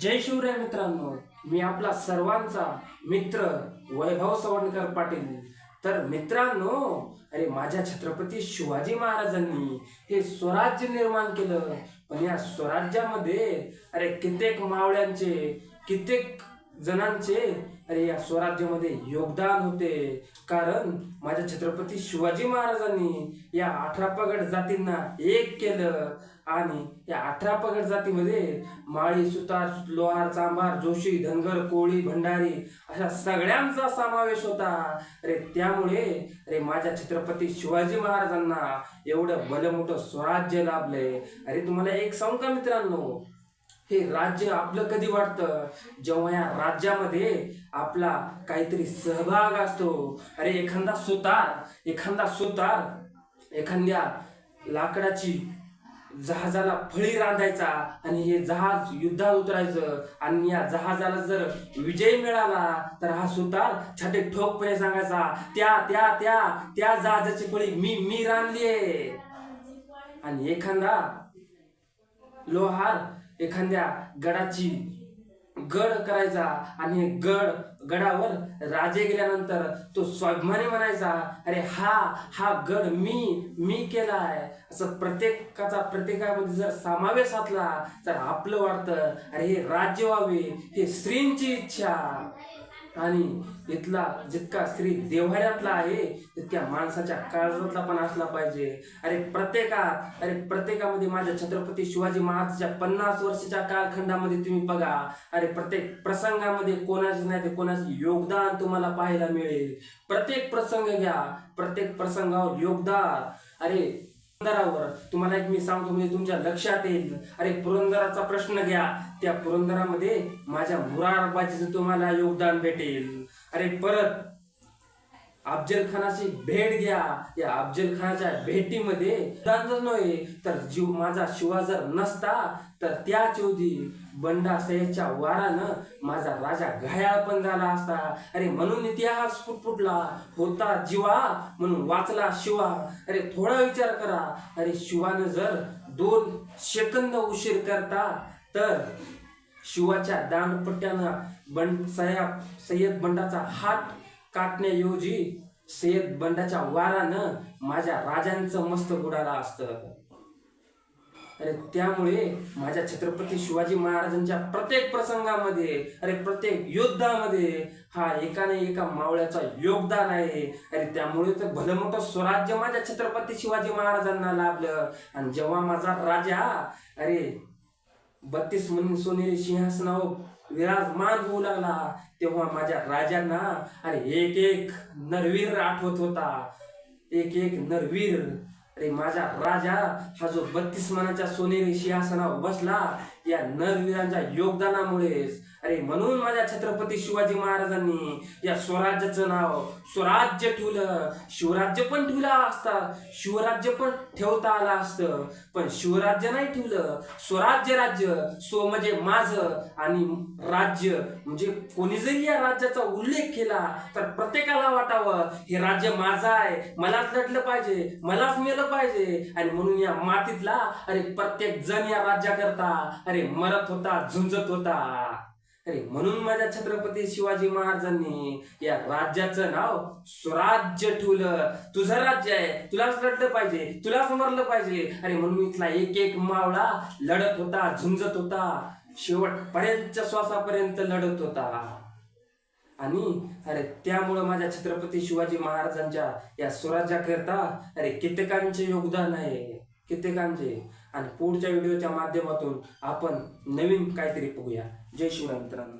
जय शिवराय मित्रांनो मी आपला सर्वांचा मित्र वैभव सवणकर पाटील. तर मित्रांनो अरे माझ्या छत्रपती शिवाजी महाराजांनी हे स्वराज्य निर्माण केलं. पण या स्वराज्यामध्ये अरे कित्येक मावळ्यांचे कित्येक जणांचे अरे या स्वराज्यामध्ये योगदान होते. कारण माझ्या छत्रपती शिवाजी महाराजांनी या अठरा पगड जातींना एक केलं. आणि या अठरा पगड जातीमध्ये माळी सुतार लोहार चांभार जोशी धनगर कोळी भंडारी अशा सगळ्यांचा समावेश होता. अरे त्यामुळे अरे माझ्या छत्रपती शिवाजी महाराजांना एवढं भलं मोठं स्वराज्य लाभलंय. अरे तुम्हाला एक सांगू का मित्रांनो? हे राज्य आपलं कधी वाटतं? जेव्हा या राज्यामध्ये आपला काहीतरी सहभाग असतो. अरे एखादा सुतार एखादा सुतार एखाद्या लाकडाची जहाजाला फळी रांधायचा आणि हे जहाज युद्धात उतरायचं आणि या जहाजाला जर विजय मिळाला तर हा सुतार छाटे ठोकपणे सांगायचा त्या त्या त्या त्या जहाजाची फळी मी मी रांधलीये. आणि एखादा लोहार एखाद्या गडाची गड करायचा आणि गड गडावर राजे गेल्यानंतर तो स्वाभिमानी म्हणायचा अरे हा हा गड मी मी केला आहे असं प्रत्येकाचा प्रत्येकामध्ये जर समावेश असला तर आपलं वाटतं अरे हे राज्य व्हावे हे स्त्रींची इच्छा. आणि इथला जितका स्त्री देव्हाऱ्यातला आहे तितक्या माणसाच्या काळजातला पण असला पाहिजे. अरे प्रत्येकात अरे प्रत्येकामध्ये माझ्या छत्रपती शिवाजी महाराजच्या पन्नास वर्षाच्या कालखंडामध्ये तुम्ही बघा. अरे प्रत्येक प्रसंगामध्ये कोणाचे नाही ते कोणाचे योगदान तुम्हाला पाहायला मिळेल. प्रत्येक प्रसंग घ्या. प्रत्येक प्रसंगावर योगदान. अरे पुरंदरावर. तुम्हाला एक मी सांगतो म्हणजे तुमच्या लक्षात येईल. अरे पुरंदराचा प्रश्न घ्या. त्या पुरंदरामध्ये माझ्या मुरारबाजीचं तुम्हाला योगदान भेटेल. अरे परत अफजल खानाची भेट घ्या. या अफजल खानाच्या भेटीमध्ये नव्हे तर जीव माझा शिवा जर नसता तर त्या चौधी बंडा सय्यदच्या वारानं माझा राजा घायाळ पण झाला असता. अरे म्हणून इतिहास फुटफुटला होता जीवा म्हणून वाचला शिवा. अरे थोडा विचार करा. अरे शिवानं जर दोन सेकंद उशीर करता तर शिवाच्या दांडपट्ट्यानं बंड सया सय्यद बंडाचा हात काटण्याऐवजी सय्यद बंडाच्या वारानं माझ्या राजांचं मस्त बुडाला असतं. अरे त्यामुळे माझ्या छत्रपती शिवाजी महाराजांच्या प्रत्येक प्रसंगामध्ये अरे प्रत्येक युद्धामध्ये हा एकाने एका मावळ्याचा योगदान आहे. अरे त्यामुळे तर भलं मोठं स्वराज्य माझ्या छत्रपती शिवाजी महाराजांना लाभलं. आणि जेव्हा माझा राजा अरे बत्तीस म्हणून सोनेरी सिंहासनावर विराजमान होऊ लागला. तेव्हा माझ्या राजांना अरे एक एक नरवीर आठवत होता. एक एक नरवीर. अरे माझा राजा हा जो बत्तीस मनाच्या सोनेरी सिंहासनावर बसला या नरवीरांच्या योगदानामुळेच अरे म्हणून माझ्या छत्रपती शिवाजी महाराजांनी या स्वराज्याचं नाव स्वराज्य ठेवलं. शिवराज्य पण ठेवला असता. शिवराज्य पण ठेवता आलं असतं. पण शिवराज्य नाही ठेवलं. स्वराज्य राज्य स्व म्हणजे माझं आणि राज्य. म्हणजे कोणी जरी या राज्याचा उल्लेख केला तर प्रत्येकाला वाटावं हे राज्य माझं आहे. मलाच लढलं पाहिजे मलाच मेलं पाहिजे. आणि म्हणून या मातीतला अरे प्रत्येक जण या राज्याकरता अरे मरत होता झुंजत होता. अरे म्हणून माझ्या छत्रपती शिवाजी महाराजांनी या राज्याचं नाव स्वराज्य ठेवलं. तुझं राज्य आहे तुलाच लढलं पाहिजे तुलाच मरलं पाहिजे. अरे म्हणून इथला एक एक मावळा लढत होता झुंजत होता. शेवटपर्यंतच्या श्वासापर्यंत लढत होता. आणि अरे त्यामुळं माझ्या छत्रपती शिवाजी महाराजांच्या या स्वराज्याकरता अरे कित्येकांचे योगदान आहे. कित्येकांचे. आणि पुढच्या व्हिडिओच्या माध्यमातून आपण नवीन काहीतरी बघूया. जय शिवराय मित्रांनो.